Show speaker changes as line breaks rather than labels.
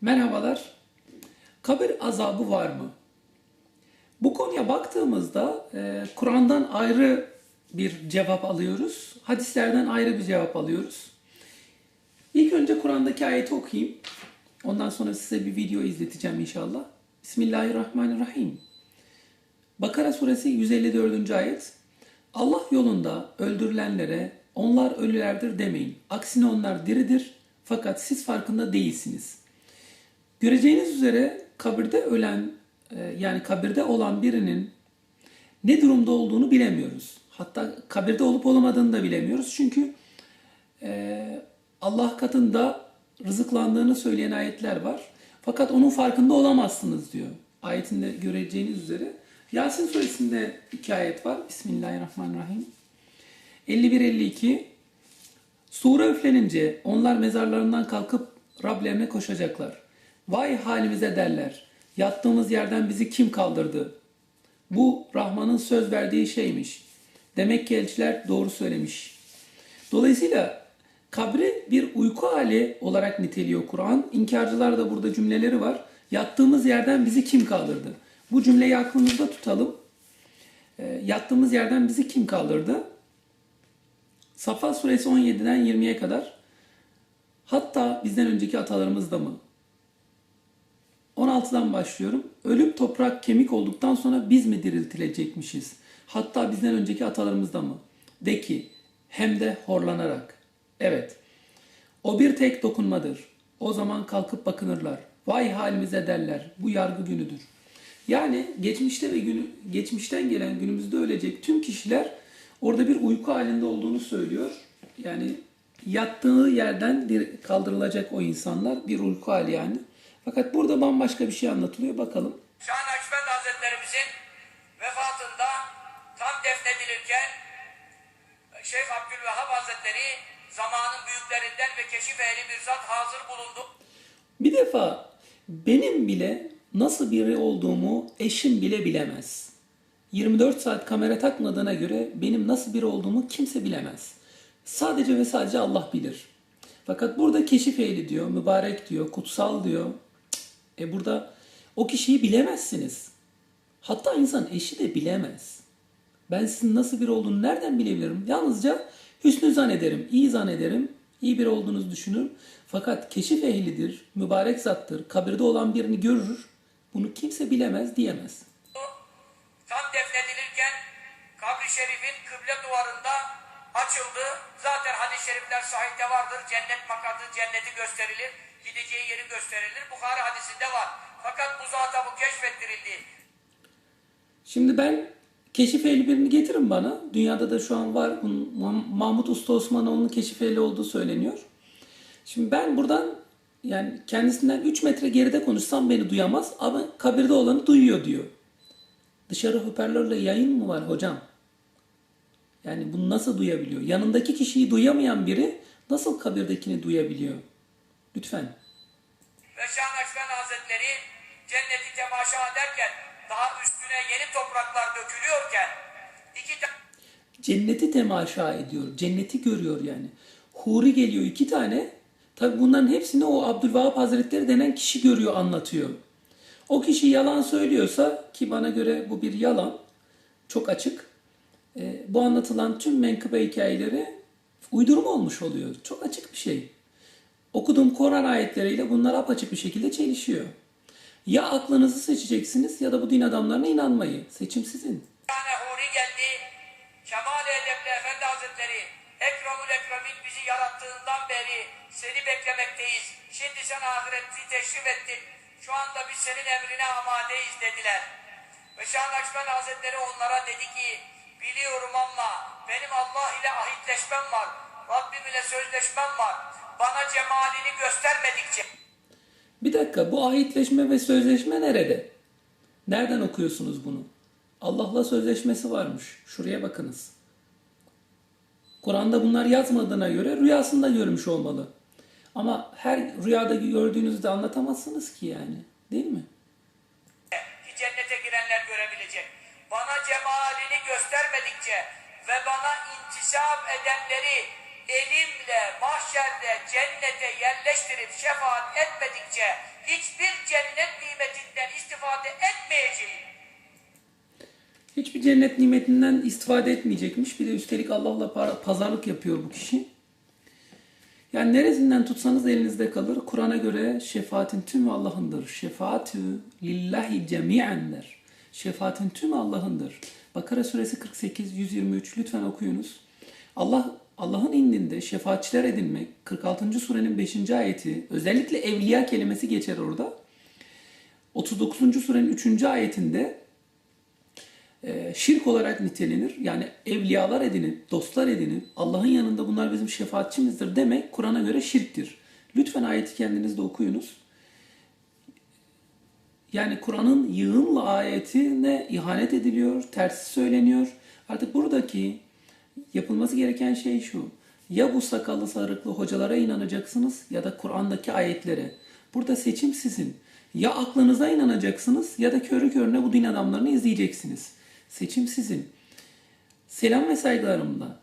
Merhabalar. Kabir azabı var mı? Bu konuya baktığımızda e, Kur'an'dan ayrı bir cevap alıyoruz. Hadislerden ayrı bir cevap alıyoruz. İlk önce Kur'an'daki ayeti okuyayım. Ondan sonra size bir video izleteceğim inşallah. Bismillahirrahmanirrahim. Bakara suresi 154. ayet. Allah yolunda öldürülenlere onlar ölülerdir demeyin. Aksine onlar diridir fakat siz farkında değilsiniz. Göreceğiniz üzere kabirde ölen e, yani kabirde olan birinin ne durumda olduğunu bilemiyoruz. Hatta kabirde olup olamadığını da bilemiyoruz. Çünkü e, Allah katında rızıklandığını söyleyen ayetler var. Fakat onun farkında olamazsınız diyor. Ayetinde göreceğiniz üzere. Yasin suresinde iki ayet var. Bismillahirrahmanirrahim. 51-52 Sura üflenince onlar mezarlarından kalkıp Rablerine koşacaklar. Vay halimize derler. Yattığımız yerden bizi kim kaldırdı? Bu Rahman'ın söz verdiği şeymiş. Demek ki elçiler doğru söylemiş. Dolayısıyla kabri bir uyku hali olarak niteliyor Kur'an. İnkarcılar da burada cümleleri var. Yattığımız yerden bizi kim kaldırdı? Bu cümleyi aklımızda tutalım. E, yattığımız yerden bizi kim kaldırdı? Safa suresi 17'den 20'ye kadar. Hatta bizden önceki atalarımız da mı? 16'dan başlıyorum. Ölüp toprak kemik olduktan sonra biz mi diriltilecekmişiz? Hatta bizden önceki atalarımız da mı? De ki hem de horlanarak. Evet. O bir tek dokunmadır. O zaman kalkıp bakınırlar. Vay halimize derler. Bu yargı günüdür. Yani geçmişte ve günü, geçmişten gelen günümüzde ölecek tüm kişiler orada bir uyku halinde olduğunu söylüyor. Yani yattığı yerden kaldırılacak o insanlar bir uyku hali yani. Fakat burada bambaşka bir şey anlatılıyor. Bakalım.
Şah Nakşibend Hazretlerimizin vefatında tam defnedilirken Şeyh Abdülvehhab Hazretleri zamanın büyüklerinden ve keşif ehli bir zat hazır bulundu.
Bir defa benim bile nasıl biri olduğumu eşim bile bilemez. 24 saat kamera takmadığına göre benim nasıl biri olduğumu kimse bilemez. Sadece ve sadece Allah bilir. Fakat burada keşif ehli diyor, mübarek diyor, kutsal diyor. E burada o kişiyi bilemezsiniz. Hatta insan eşi de bilemez. Ben sizin nasıl biri olduğunu nereden bilebilirim? Yalnızca hüsnü zannederim, iyi zannederim, iyi bir olduğunuzu düşünürüm. Fakat keşif ehlidir, mübarek zattır, kabirde olan birini görür. Bunu kimse bilemez diyemez.
Tam defnedilirken kabri şerifin kıble duvarında açıldı. Zaten hadis-i şerifler sahihte vardır. Cennet makadı, cenneti gösterilir. Gideceği yeri gösterilir. Bukhari hadisinde var. Fakat bu zata bu keşfettirildi.
Şimdi ben keşif ehli birini getirin bana. Dünyada da şu an var. Mahmut Usta Osmanoğlu'nun keşif ehli olduğu söyleniyor. Şimdi ben buradan yani kendisinden 3 metre geride konuşsam beni duyamaz ama kabirde olanı duyuyor diyor. Dışarı hoparlörle yayın mı var hocam? Yani bunu nasıl duyabiliyor? Yanındaki kişiyi duyamayan biri nasıl kabirdekini duyabiliyor? Lütfen.
Şah Nakşibend Hazretleri cenneti temaşa ederken daha üstüne yeni topraklar dökülüyorken iki tane
Cenneti temaşa ediyor. Cenneti görüyor yani. Huri geliyor iki tane. Tabi bunların hepsini o Abdülvahap Hazretleri denen kişi görüyor, anlatıyor. O kişi yalan söylüyorsa ki bana göre bu bir yalan. Çok açık. E, bu anlatılan tüm menkıbe hikayeleri uydurma olmuş oluyor. Çok açık bir şey. Okuduğum Kur'an ayetleriyle bunlar apaçık bir şekilde çelişiyor. Ya aklınızı seçeceksiniz ya da bu din adamlarına inanmayı. Seçim sizin.
tane huri geldi. Kemal-i Edepli Efendi Hazretleri Ekremül Ekremin bizi yarattığından beri seni beklemekteyiz. Şimdi sen ahireti teşrif ettin. Şu anda biz senin emrine amadeyiz dediler. Ve Şah Hazretleri onlara dedi ki biliyorum ama benim Allah ile ahitleşmem var. Rabbim ile sözleşmem var. Bana cemalini göstermedikçe
Bir dakika bu ahitleşme ve sözleşme nerede? Nereden okuyorsunuz bunu? Allah'la sözleşmesi varmış. Şuraya bakınız. Kur'an'da bunlar yazmadığına göre rüyasında görmüş olmalı. Ama her rüyada gördüğünüzü de anlatamazsınız ki yani. Değil mi?
ki cennete girenler görebilecek. Bana cemalini göstermedikçe ve bana intisap edenleri elimle mahşerde cennete yerleştirip şefaat etmedikçe hiçbir cennet nimetinden istifade etmeyeceğim.
Hiçbir cennet nimetinden istifade etmeyecekmiş. Bir de üstelik Allah'la pa- pazarlık yapıyor bu kişi. Yani neresinden tutsanız elinizde kalır. Kur'an'a göre şefaatin tümü Allah'ındır. Şefaatü lillahi cemi'en der. Şefaatin tümü Allah'ındır. Bakara suresi 48 123 lütfen okuyunuz. Allah Allah'ın indinde şefaatçiler edinmek 46. surenin 5. ayeti özellikle evliya kelimesi geçer orada. 39. surenin 3. ayetinde e, şirk olarak nitelenir. Yani evliyalar edinip, dostlar edinip Allah'ın yanında bunlar bizim şefaatçimizdir demek Kur'an'a göre şirktir. Lütfen ayeti kendiniz de okuyunuz. Yani Kur'an'ın yığınla ayetine ihanet ediliyor, tersi söyleniyor. Artık buradaki yapılması gereken şey şu. Ya bu sakallı sarıklı hocalara inanacaksınız ya da Kur'an'daki ayetlere. Burada seçim sizin. Ya aklınıza inanacaksınız ya da körü körüne bu din adamlarını izleyeceksiniz. Seçim sizin. Selam ve saygılarımla